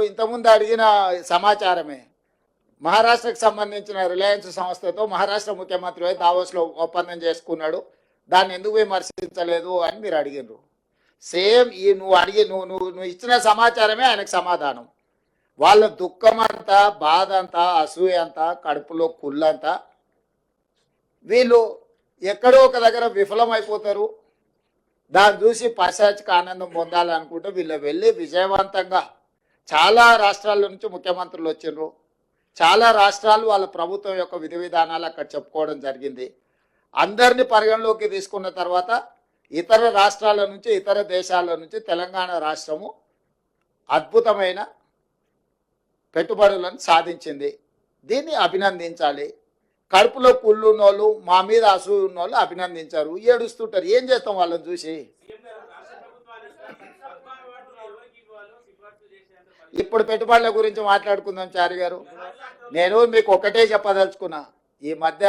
నువ్వు ఇంతకుముందు అడిగిన సమాచారమే. మహారాష్ట్రకు సంబంధించిన రిలయన్స్ సంస్థతో మహారాష్ట్ర ముఖ్యమంత్రి దావోస్లో ఒప్పందం చేసుకున్నాడు. దాన్ని ఎందుకు విమర్శించలేదు అని మీరు అడిగినారు సేమ్ ఈ నువ్వు అడిగి నువ్వు నువ్వు నువ్వు ఇచ్చిన సమాచారమే ఆయనకు సమాధానం. వాళ్ళ దుఃఖం అంతా బాధ అంతా అసూయ అంతా కడుపులో కుళ్ళంతా వీళ్ళు ఎక్కడో ఒక దగ్గర విఫలమైపోతారు. దాన్ని చూసి పశాచిక ఆనందం పొందాలనుకుంటే వీళ్ళు వెళ్ళి విజయవంతంగా చాలా రాష్ట్రాల నుంచి ముఖ్యమంత్రులు వచ్చిండ్రు చాలా రాష్ట్రాలు వాళ్ళ ప్రభుత్వం యొక్క విధి విధానాలు అక్కడ చెప్పుకోవడం జరిగింది. అందరినీ పరిగణలోకి తీసుకున్న తర్వాత ఇతర రాష్ట్రాల నుంచి ఇతర దేశాల నుంచి తెలంగాణ రాష్ట్రము అద్భుతమైన పెట్టుబడులను సాధించింది. దీన్ని అభినందించాలి. కడుపులో కుళ్ళు ఉన్నోళ్ళు మా మీద అసూయ ఉన్నోళ్ళు అభినందించారు. ఏడుస్తుంటారు. ఏం చేస్తాం వాళ్ళని చూసి? ఇప్పుడు పెట్టుబడుల గురించి మాట్లాడుకుందాం చారి గారు. నేను మీకు ఒకటే చెప్పదలుచుకున్నా. ఈ మధ్య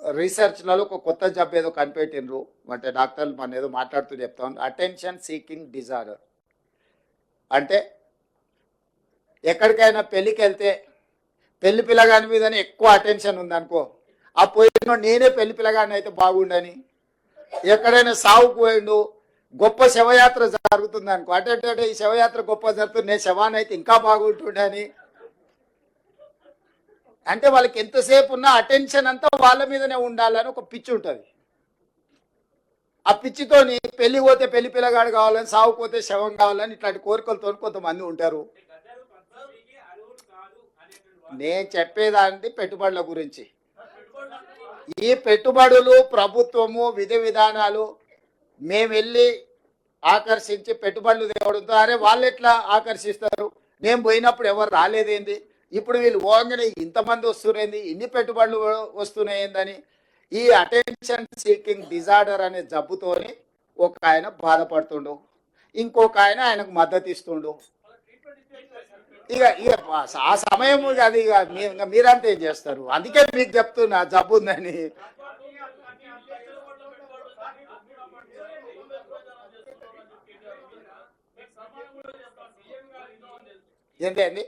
రీసెర్చ్లలో ఒక కొత్త జబ్బు ఏదో కనిపెట్టిండ్రు. అంటే డాక్టర్లు మన ఏదో మాట్లాడుతూ చెప్తాం అటెన్షన్ సీకింగ్ డిజార్డర్ అంటే ఎక్కడికైనా పెళ్ళికి వెళ్తే పెళ్ళి పిల్లగాని మీదనే ఎక్కువ అటెన్షన్ ఉందనుకో ఆ పోయిన నేనే పెళ్ళి పిల్లగాని అయితే బాగుండని ఎక్కడైనా సావుకు పోయిండు గొప్ప శవయాత్ర జరుగుతుంది అనుకో. అటే ఈ శవయాత్ర గొప్ప జరుగుతుంది నేను శవాన్ని అయితే ఇంకా బాగుంటుండని అంటే వాళ్ళకి ఎంతసేపు ఉన్న అటెన్షన్ అంతా వాళ్ళ మీదనే ఉండాలని ఒక పిచ్చి ఉంటుంది. ఆ పిచ్చితోని పెళ్ళి పోతే పెళ్ళి పిల్లగాడు కావాలని సాగు పోతే శవం కావాలని ఇట్లాంటి కోరికలతో కొంతమంది ఉంటారు. నేను చెప్పేదాన్ని పెట్టుబడుల గురించి. ఈ పెట్టుబడులు ప్రభుత్వము విధి విధానాలు మేము వెళ్ళి ఆకర్షించి పెట్టుబడులు తేవడంతో అరే వాళ్ళు ఎట్లా ఆకర్షిస్తారు? నేను పోయినప్పుడు ఎవరు రాలేదేంది? ఇప్పుడు వీళ్ళు పోగానే ఇంతమంది వస్తున్నాయింది ఇన్ని పెట్టుబడులు వస్తున్నాయిందని ఈ అటెన్షన్ సీకింగ్ డిజార్డర్ అనే జబ్బుతోని ఒక ఆయన బాధపడుతుండు. ఇంకొక ఆయన ఆయనకు మద్దతు ఇస్తుండు. ఇక ఇక ఆ సమయం అది ఇక మీరంతా ఏం చేస్తారు? అందుకే మీకు చెప్తున్నా జబ్బు ఉందని. ఏంటి అండి?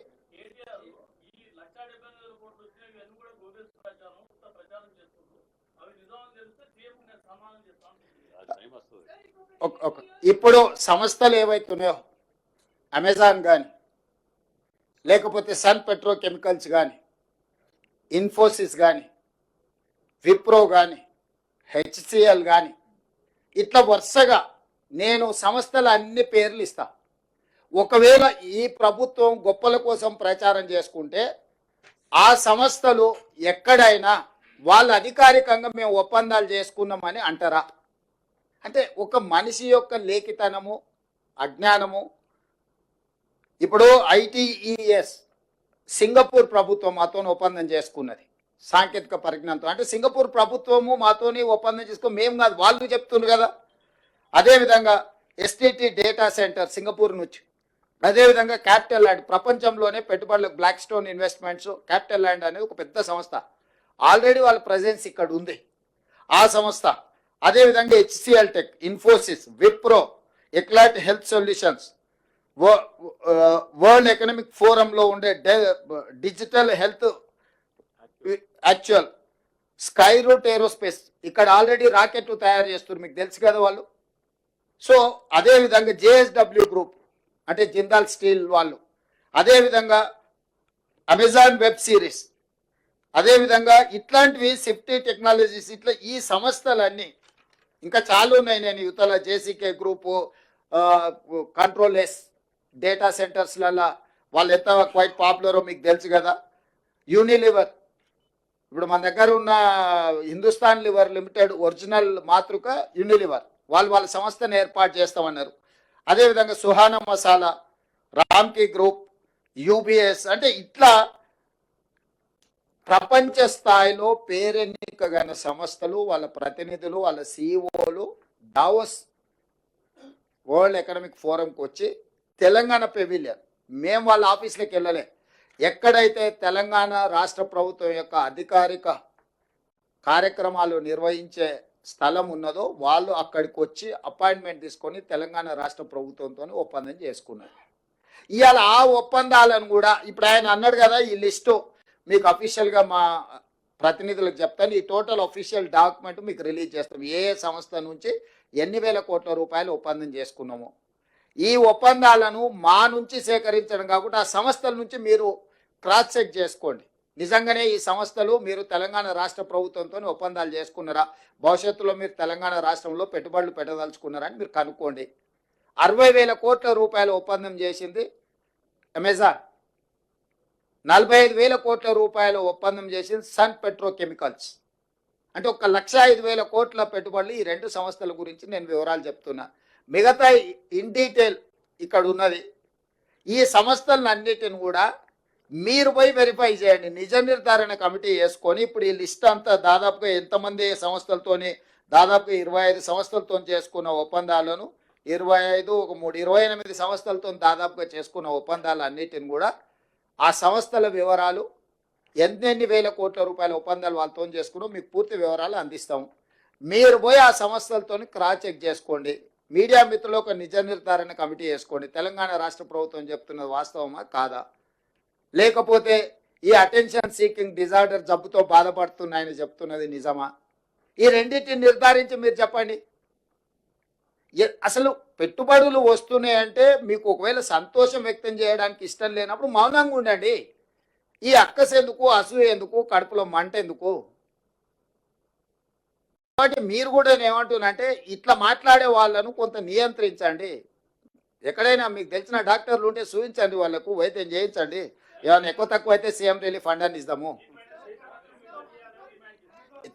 ఇప్పుడు సంస్థలు ఏవైతున్నాయో అమెజాన్ కానీ లేకపోతే సన్ పెట్రోకెమికల్స్ కానీ ఇన్ఫోసిస్ కానీ విప్రో కానీ హెచ్సిఎల్ కానీ ఇట్లా వరుసగా నేను సంస్థల అన్ని పేర్లు ఇస్తా. ఒకవేళ ఈ ప్రభుత్వం గొప్పల కోసం ప్రచారం చేసుకుంటే ఆ సంస్థలు ఎక్కడైనా వాళ్ళు అధికారికంగా మేము ఒప్పందాలు చేసుకున్నామని అంటారా? అంటే ఒక మనిషి యొక్క లేఖితనము అజ్ఞానము. ఇప్పుడు ఐటీఈఎస్ సింగపూర్ ప్రభుత్వం మాతో ఒప్పందం చేసుకున్నది. సాంకేతిక పరిజ్ఞానంతో. అంటే సింగపూర్ ప్రభుత్వము మాతోని ఒప్పందం చేసుకుని మేము కాదు వాళ్ళు చెప్తున్నారు కదా. అదేవిధంగా ఎస్టీటీ డేటా సెంటర్ సింగపూర్ నుంచి. అదేవిధంగా క్యాపిటల్ ల్యాండ్ ప్రపంచంలోనే పెట్టుబడులకు Blackstone investments capital land అనేది ఒక పెద్ద సంస్థ. ఆల్రెడీ వాళ్ళ ప్రజెన్స్ ఇక్కడ ఉంది. ఆ సంస్థ అదేవిధంగా HCL tech Infosys Wipro Eclat health solutions world economic ఫోరంలో ఉండే digital health actual Skyroot aerospace. ఇక్కడ ఆల్రెడీ రాకెట్ తయారు చేస్తున్నారు. మీకు తెలుసు కదా వాళ్ళు. సో అదేవిధంగా జేఎస్డబ్ల్యూ గ్రూప్ అంటే జిందాల్ స్టీల్ వాళ్ళు. అదేవిధంగా అమెజాన్ వెబ్ సిరీస్. అదేవిధంగా ఇట్లాంటివి సేఫ్టీ టెక్నాలజీస్ ఇట్లా ఈ సంస్థలన్నీ ఇంకా చాలా ఉన్నాయి నేను యువతల JCK group control S data సెంటర్స్లలో వాళ్ళు ఎంత క్వైట్ పాపులరో మీకు తెలుసు కదా. యూనిలివర్. ఇప్పుడు మన దగ్గర ఉన్న హిందుస్థాన్ లివర్ లిమిటెడ్ ఒరిజినల్ మాతృక యూనిలివర్. వాళ్ళు వాళ్ళ సంస్థను ఏర్పాటు చేస్తామన్నారు. అదేవిధంగా సుహానా మసాలా రామ్కి గ్రూప్ యూబిఎస్ అంటే ఇట్లా ప్రపంచ స్థాయిలో పేరెన్నికగల సంస్థలు వాళ్ళ ప్రతినిధులు వాళ్ళ సిఇఓలు దావోస్ వరల్డ్ ఎకనామిక్ ఫోరంకి వచ్చి తెలంగాణ పెవిలియన్. మేము వాళ్ళ ఆఫీస్లోకి వెళ్ళలే. ఎక్కడైతే తెలంగాణ రాష్ట్ర ప్రభుత్వం యొక్క అధికారిక కార్యక్రమాలు నిర్వహించే స్థలం ఉన్నదో వాళ్ళు అక్కడికి వచ్చి అపాయింట్మెంట్ తీసుకొని తెలంగాణ రాష్ట్ర ప్రభుత్వంతో ఒప్పందం చేసుకున్నారు. ఇవాళ ఆ ఒప్పందాలను కూడా ఇప్పుడు ఆయన అన్నాడు కదా ఈ లిస్టు మీకు అఫీషియల్గా మా ప్రతినిధులకు చెప్తాను. ఈ టోటల్ అఫీషియల్ డాక్యుమెంట్ మీకు రిలీజ్ చేస్తాం. ఏ సంస్థ నుంచి ఎన్ని వేల కోట్ల రూపాయలు ఒప్పందం చేసుకున్నాము. ఈ ఒప్పందాలను మా నుంచి సేకరించడం కాకుండా ఆ సంస్థల నుంచి మీరు క్రాస్ చెక్ చేసుకోండి. నిజంగానే ఈ సంస్థలు మీరు తెలంగాణ రాష్ట్ర ప్రభుత్వంతో ఒప్పందాలు చేసుకున్నారా? భవిష్యత్తులో మీరు తెలంగాణ రాష్ట్రంలో పెట్టుబడులు పెట్టదలుచుకున్నారని మీరు కనుక్కోండి. అరవై వేల కోట్ల రూపాయల ఒప్పందం చేసింది అమెజాన్. నలభై ఐదు వేల కోట్ల రూపాయల ఒప్పందం చేసింది సన్ పెట్రోకెమికల్స్. అంటే ఒక లక్ష ఐదు వేల కోట్ల పెట్టుబడులు ఈ రెండు సంస్థల గురించి నేను వివరాలు చెప్తున్నా. మిగతా ఇన్ డీటెయిల్ ఇక్కడ ఉన్నది. ఈ సంస్థలను అన్నిటిని కూడా మీరు పోయి వెరిఫై చేయండి. నిజ నిర్ధారణ కమిటీ వేసుకొని ఇప్పుడు ఈ లిస్ట్ అంతా దాదాపుగా ఎంతమంది సంస్థలతోని దాదాపుగా ఇరవై ఐదు సంస్థలతో చేసుకున్న ఒప్పందాలను ఇరవై ఐదు ఒక మూడు ఇరవై ఎనిమిది సంస్థలతో దాదాపుగా చేసుకున్న ఒప్పందాలు అన్నిటిని కూడా ఆ సంస్థల వివరాలు ఎన్నెన్ని వేల కోట్ల రూపాయల ఒప్పందాలు వాళ్ళతో చేసుకున్నాం మీకు పూర్తి వివరాలు అందిస్తాం. మీరు పోయి ఆ సంస్థలతో క్రాస్ చెక్ చేసుకోండి. మీడియా మిత్రులు ఒక నిజ నిర్ధారణ కమిటీ వేసుకోండి. తెలంగాణ రాష్ట్ర ప్రభుత్వం చెప్తున్నది వాస్తవమా? కాదా? లేకపోతే ఈ అటెన్షన్ సీకింగ్ డిజార్డర్ జబ్బుతో బాధపడుతున్నాయని చెప్తున్నది నిజమా? ఈ రెండింటిని నిర్ధారించి మీరు చెప్పండి. అసలు పెట్టుబడులు వస్తున్నాయంటే మీకు ఒకవేళ సంతోషం వ్యక్తం చేయడానికి ఇష్టం లేనప్పుడు మౌనంగా ఉండండి. ఈ అక్కస ఎందుకు అసూయ ఎందుకు కడుపులో మంట ఎందుకు? కాబట్టి మీరు కూడా ఏమంటున్నంటే ఇట్లా మాట్లాడే వాళ్ళను కొంత నియంత్రించండి. ఎక్కడైనా మీకు తెలిసిన డాక్టర్లు ఉంటే చూపించండి వాళ్ళకు వైద్యం చేయించండి. ఏమైనా ఎక్కువ తక్కువ అయితే సీఎం రిలీఫ్ ఫండ్ అని ఇస్తాము.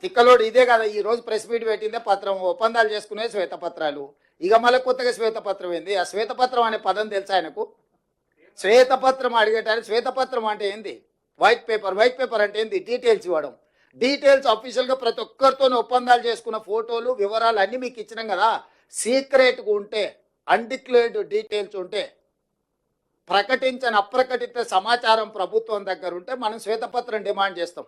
తిక్కలోడు ఇదే కదా ఈ రోజు ప్రెస్ మీట్ పెట్టిందే పత్రం ఒప్పందాలు చేసుకునే శ్వేతపత్రాలు. ఇక మళ్ళీ కొత్తగా శ్వేతపత్రం ఏంది? ఆ శ్వేతపత్రం అనే పదం తెలుసా ఆయనకు? శ్వేతపత్రం అడిగేటానికి శ్వేతపత్రం అంటే ఏంది? వైట్ పేపర్ వైట్ పేపర్ అంటే ఏంది? డీటెయిల్స్ ఇవ్వడం. డీటెయిల్స్ అఫీషియల్గా ప్రతి ఒక్కరితో ఒప్పందాలు చేసుకున్న ఫోటోలు వివరాలు అన్నీ మీకు ఇచ్చినాం కదా. సీక్రెట్గా ఉంటే అన్డిక్లేర్డ్ డీటెయిల్స్ ఉంటే ప్రకటించని అప్రకటిత సమాచారం ప్రభుత్వం దగ్గర ఉంటే మనం శ్వేతపత్రం డిమాండ్ చేస్తాం.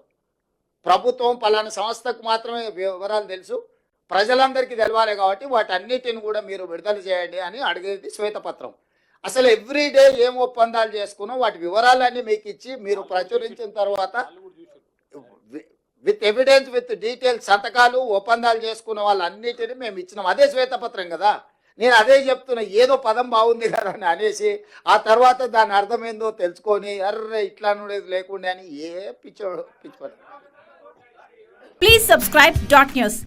ప్రభుత్వం పలానా సంస్థకు మాత్రమే వివరాలు తెలుసు. ప్రజలందరికీ తెలవాలి కాబట్టి వాటన్నిటిని కూడా మీరు విడుదల చేయండి అని అడిగేది శ్వేతపత్రం. అసలు ఎవ్రీ డే ఏం ఒప్పందాలు చేసుకున్నాం వాటి వివరాలన్నీ మీకు ఇచ్చి మీరు ప్రచురించిన తర్వాత విత్ ఎవిడెన్స్ విత్ డీటెయిల్స్ సంతకాలు ఒప్పందాలు చేసుకున్న వాళ్ళన్నిటిని మేము ఇచ్చినాం. అదే శ్వేతపత్రం కదా. నేను అదే చెప్తున్నా ఏదో పదం బాగుంది కదా అని అనేసి ఆ తర్వాత దాని అర్థమైందో తెలుసుకొని అర్రే ఇట్లా అనేది లేకుండా అని ఏ పిచ్చోడు పిచ్చోడు. Please subscribe dot news